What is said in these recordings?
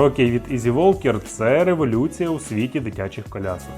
Рокей від Easy Walker – це революція у світі дитячих колясок.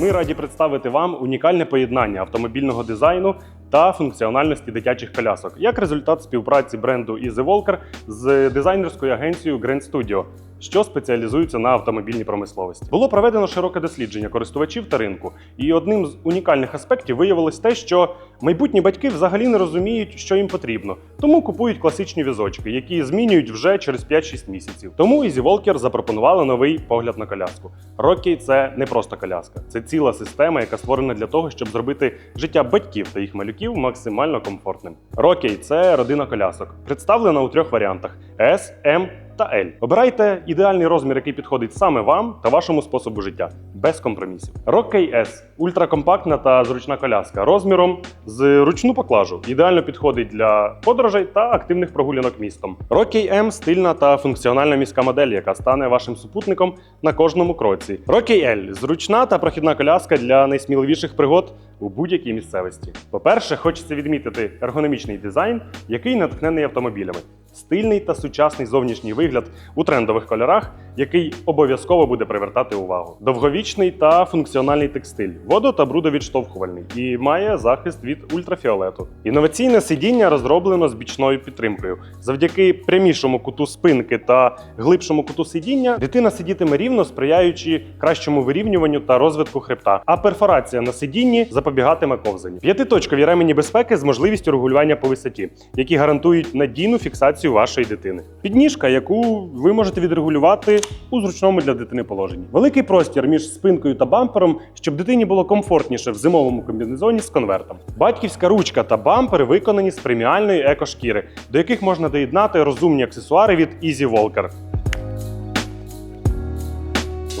Ми раді представити вам унікальне поєднання автомобільного дизайну та функціональності дитячих колясок як результат співпраці бренду Easy Walker з дизайнерською агенцією Grand Studio, що спеціалізується на автомобільній промисловості. Було проведено широке дослідження користувачів та ринку, і одним з унікальних аспектів виявилось те, що майбутні батьки взагалі не розуміють, що їм потрібно, тому купують класичні візочки, які змінюють вже через 5-6 місяців. Тому Easy Walker запропонували новий погляд на коляску. Рокі це не просто коляска, це ціла система, яка створена для того, щоб зробити життя батьків та їх малюків максимально комфортним. Рокей це родина колясок, представлена у трьох варіантах: S, M та L. Обирайте ідеальний розмір, який підходить саме вам та вашому способу життя, без компромісів. Rockey S – ультракомпактна та зручна коляска розміром з ручну поклажу. Ідеально підходить для подорожей та активних прогулянок містом. Rockey M – стильна та функціональна міська модель, яка стане вашим супутником на кожному кроці. Rockey L – зручна та прохідна коляска для найсміливіших пригод у будь-якій місцевості. По-перше, хочеться відмітити ергономічний дизайн, який натхнений автомобілями. Стильний та сучасний зовнішній вигляд у трендових кольорах, який обов'язково буде привертати увагу. Довговічний та функціональний текстиль, водо та брудовідштовхувальний і має захист від ультрафіолету. Інноваційне сидіння розроблено з бічною підтримкою. Завдяки прямішому куту спинки та глибшому куту сидіння дитина сидітиме рівно, сприяючи кращому вирівнюванню та розвитку хребта. А перфорація на сидінні запобігатиме ковзанню. П'ятиточкові ремені безпеки з можливістю регулювання по висоті, які гарантують надійну фіксацію вашої дитини. Підніжка, яку ви можете відрегулювати у зручному для дитини положенні. Великий простір між спинкою та бампером, щоб дитині було комфортніше в зимовому комбінезоні з конвертом. Батьківська ручка та бампер виконані з преміальної екошкіри, до яких можна доєднати розумні аксесуари від Easy Walker.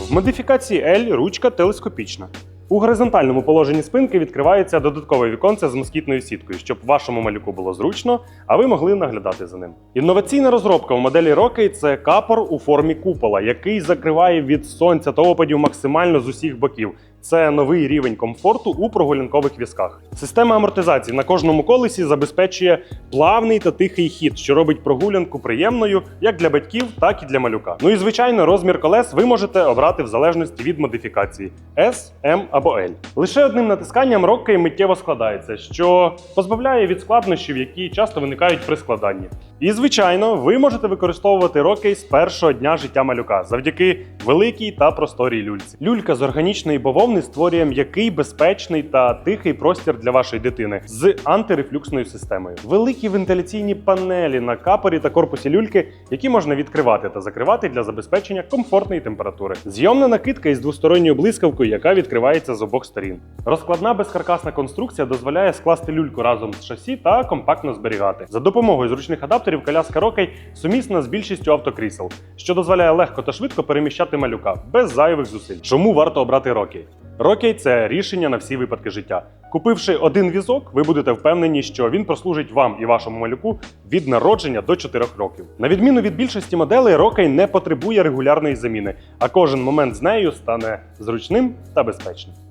В модифікації L ручка телескопічна. У горизонтальному положенні спинки відкривається додаткове віконце з москітною сіткою, щоб вашому малюку було зручно, а ви могли наглядати за ним. Інноваційна розробка у моделі Rocky – це капор у формі купола, який закриває від сонця та опадів максимально з усіх боків. Це новий рівень комфорту у прогулянкових візках. Система амортизації на кожному колесі забезпечує плавний та тихий хід, що робить прогулянку приємною як для батьків, так і для малюка. Ну і звичайно, розмір колес ви можете обрати в залежності від модифікації S, M або L. Лише одним натисканням Rockey миттєво складається, що позбавляє від складнощів, які часто виникають при складанні. І звичайно, ви можете використовувати з першого дня життя малюка завдяки великій та просторій люльці. Люлька з органічної бавовни створює м'який, безпечний та тихий простір для вашої дитини з антирефлюксною системою. Великі вентиляційні панелі на капорі та корпусі люльки, які можна відкривати та закривати для забезпечення комфортної температури. Зйомна накидка із двосторонньою блискавкою, яка відкривається з обох сторін. Розкладна безкаркасна конструкція дозволяє скласти люльку разом з шасі та компактно зберігати. За допомогою зручних адаптерів коляска Rockey сумісна з більшістю автокрісел, що дозволяє легко та швидко переміщати малюка без зайвих зусиль. Чому варто обрати Rockey? Rockey – це рішення на всі випадки життя. Купивши один візок, ви будете впевнені, що він прослужить вам і вашому малюку від народження до 4 років. На відміну від більшості моделей, Rockey не потребує регулярної заміни, а кожен момент з нею стане зручним та безпечним.